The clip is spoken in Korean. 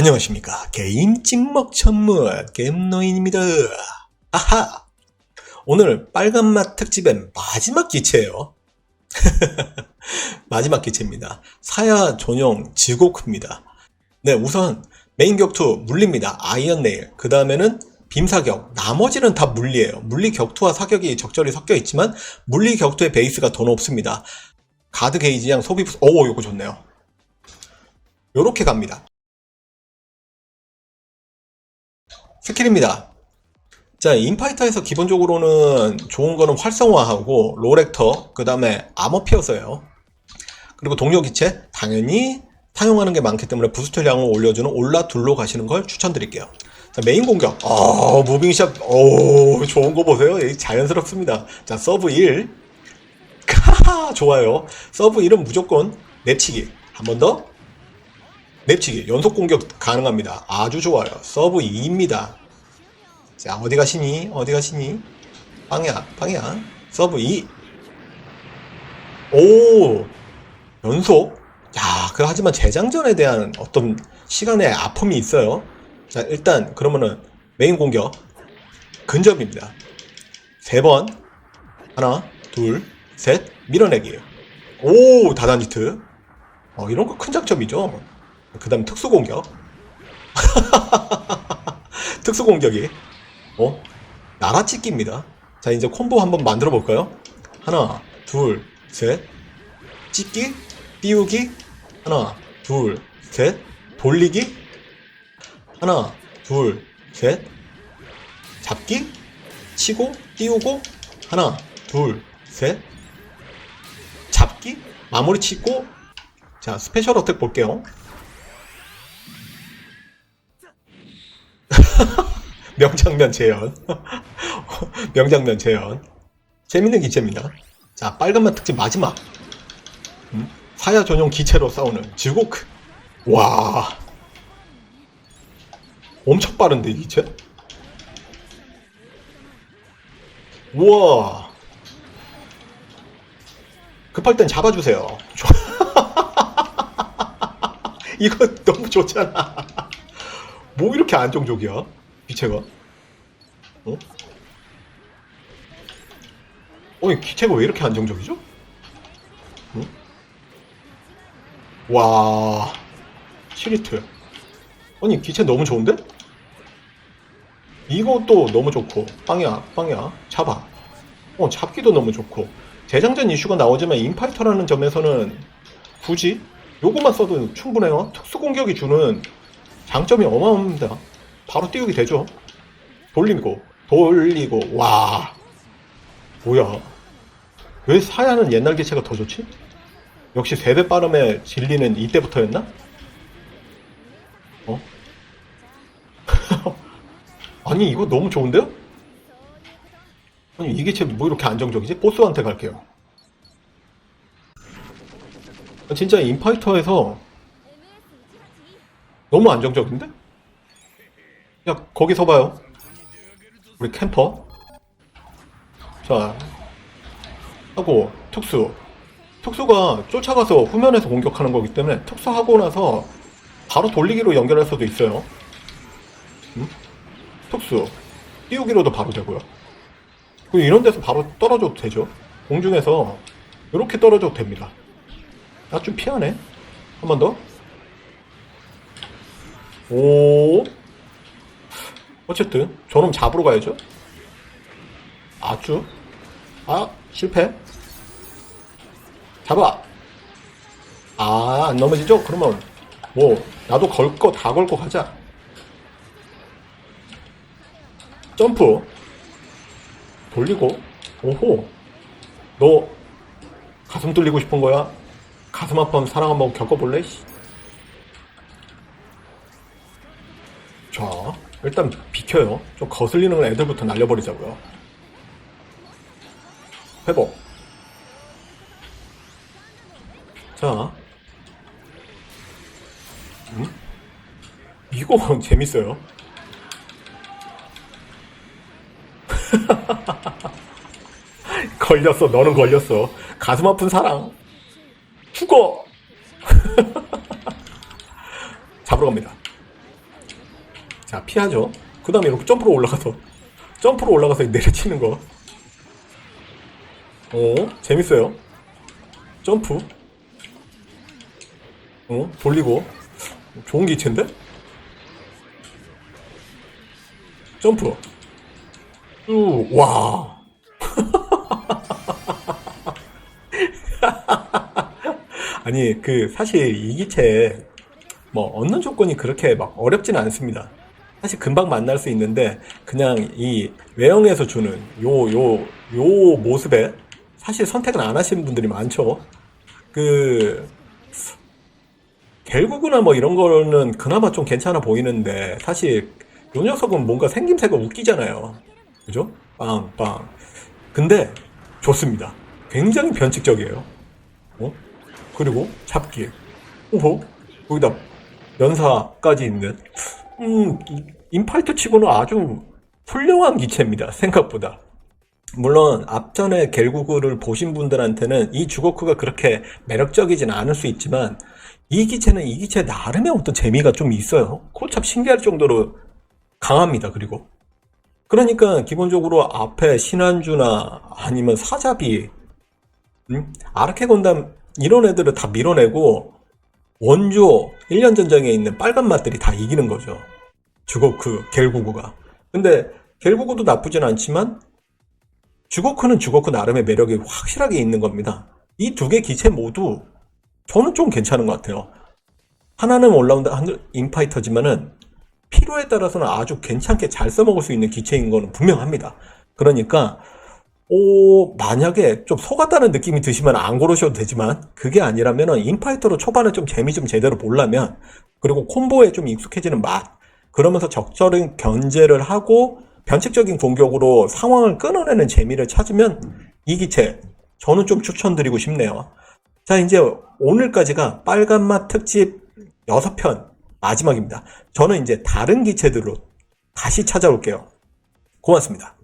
안녕하십니까. 게임 찍먹 전문 게임노인입니다. 아하! 오늘 빨간맛 특집의 마지막 기체예요. 마지막 기체입니다. 사야 전용 지고크입니다. 네, 우선 메인 격투 물리입니다. 아이언 네일. 그 다음에는 빔 사격. 나머지는 다 물리예요. 물리 격투와 사격이 적절히 섞여 있지만 물리 격투의 베이스가 더 높습니다. 가드 게이지양 소비 부- 오, 요거 좋네요. 요렇게 갑니다. 스킬입니다. 자, 인파이터에서 기본적으로는 좋은 거는 활성화하고 로렉터, 그 다음에 아머 피어서예요. 그리고 동료 기체, 당연히 사용하는 게 많기 때문에 부스트량을 올려주는 올라 둘로 가시는 걸 추천드릴게요. 자, 메인 공격. 어, 무빙샷. 오, 좋은 거 보세요. 여기 자연스럽습니다. 자, 서브 1. 카 좋아요. 서브 1은 무조건 냅치기. 한 번 더. 냅치기. 연속 공격 가능합니다. 아주 좋아요. 서브 2입니다. 자, 어디 가시니? 어디 가시니? 방향, 방향. 서브 2. 오! 연속? 야, 그, 하지만 재장전에 대한 어떤 시간의 아픔이 있어요. 자, 일단, 그러면은, 메인 공격. 근접입니다. 세 번. 하나, 둘, 셋. 밀어내기. 오, 다단 히트. 어, 이런 거 큰 장점이죠. 그 다음 특수 공격. 특수 공격이. 어? 나라찍기입니다. 자, 이제 콤보 한번 만들어 볼까요? 하나, 둘, 셋. 찍기, 띄우기. 하나, 둘, 셋. 돌리기. 하나, 둘, 셋. 잡기. 치고, 띄우고. 하나, 둘, 셋. 잡기. 마무리 치고. 자, 스페셜 어택 볼게요. 명장면 재현. 명장면 재현. 재밌는 기체입니다. 자, 빨간맛 특집 마지막. 음? 사야 전용 기체로 싸우는 지고크. 와. 엄청 빠른데, 이 기체? 우와. 급할 땐 잡아주세요. 좋- 이거 너무 좋잖아. 뭐 이렇게 안정적이야? 기체가? 어? 아니 기체가 왜 이렇게 안정적이죠? 어? 와 시리트 아니 기체 너무 좋은데? 이것도 너무 좋고 빵야 빵야 잡아 어 잡기도 너무 좋고 재장전 이슈가 나오지만 인파이터라는 점에서는 굳이 요것만 써도 충분해요 특수 공격이 주는 장점이 어마어마합니다 바로 띄우기 되죠. 돌리고, 돌리고, 와. 뭐야. 왜 사야는 옛날 기체가 더 좋지? 역시 세배 빠름의 진리는 이때부터였나? 어? 아니, 이거 너무 좋은데요? 아니, 이 기체 뭐 이렇게 안정적이지? 보스한테 갈게요. 진짜 인파이터에서 너무 안정적인데? 야, 거기 서 봐요. 우리 캠퍼. 자, 하고, 특수. 특수가 쫓아가서 후면에서 공격하는 거기 때문에 특수하고 나서 바로 돌리기로 연결할 수도 있어요. 음? 특수. 띄우기로도 바로 되고요. 그리고 이런 데서 바로 떨어져도 되죠. 공중에서 이렇게 떨어져도 됩니다. 아, 좀 피하네. 한 번 더. 오. 어쨌든 저놈 잡으러 가야죠. 아쭈. 아 실패. 잡아. 아 안 넘어지죠? 그러면 뭐 나도 걸 거 다 걸고 가자. 점프. 돌리고. 오호. 너 가슴 뚫리고 싶은 거야? 가슴 아픈 사랑 한번 겪어볼래? 씨. 자, 일단 비켜요. 좀 거슬리는 애들부터 날려버리자고요. 회복. 자. 음? 이거 재밌어요. 걸렸어. 너는 걸렸어. 가슴 아픈 사랑. 죽어. 잡으러 갑니다. 자, 피하죠. 그 다음에 이렇게 점프로 올라가서, 점프로 올라가서 내려치는 거. 어, 재밌어요. 점프. 어, 돌리고. 좋은 기체인데? 점프. 쭉, 와. 아니, 그, 사실 이 기체, 뭐, 얻는 조건이 그렇게 막 어렵지는 않습니다. 사실 금방 만날 수 있는데, 그냥 이 외형에서 주는 요, 요, 요 모습에 사실 선택은 안 하시는 분들이 많죠. 그, 겔구구나 뭐 이런 거는 그나마 좀 괜찮아 보이는데, 사실 요 녀석은 뭔가 생김새가 웃기잖아요. 그죠? 빵, 빵. 근데 좋습니다. 굉장히 변칙적이에요. 어? 그리고 잡기. 오호? 거기다 연사까지 있는. 음, 이- 인파이터 치고는 아주 훌륭한 기체입니다. 생각보다. 물론 앞전에 겔구구를 보신 분들한테는 이 주고크가 그렇게 매력적이진 않을 수 있지만 이 기체는 이 기체 나름의 어떤 재미가 좀 있어요. 그거 참 신기할 정도로 강합니다. 그리고 그러니까 기본적으로 앞에 신한주나 아니면 사자비, 음? 아르케 건담 이런 애들을 다 밀어내고 원조 1년 전장에 있는 빨간 맛들이 다 이기는 거죠. 주고크, 겔구구가. 근데 겔구구도 나쁘진 않지만 주고크는 주고크 나름의 매력이 확실하게 있는 겁니다. 이 두 개 기체 모두 저는 좀 괜찮은 것 같아요. 하나는 올라운드 한 인파이터지만은 필요에 따라서는 아주 괜찮게 잘 써먹을 수 있는 기체인 거는 분명합니다. 그러니까 오, 만약에 좀 속았다는 느낌이 드시면 안 고르셔도 되지만 그게 아니라면은 인파이터로 초반에 좀 재미 좀 제대로 보려면 그리고 콤보에 좀 익숙해지는 맛 그러면서 적절한 견제를 하고 변칙적인 공격으로 상황을 끊어내는 재미를 찾으면 이 기체 저는 좀 추천드리고 싶네요. 자, 이제 오늘까지가 빨간맛 특집 6편 마지막입니다. 저는 이제 다른 기체들로 다시 찾아올게요. 고맙습니다.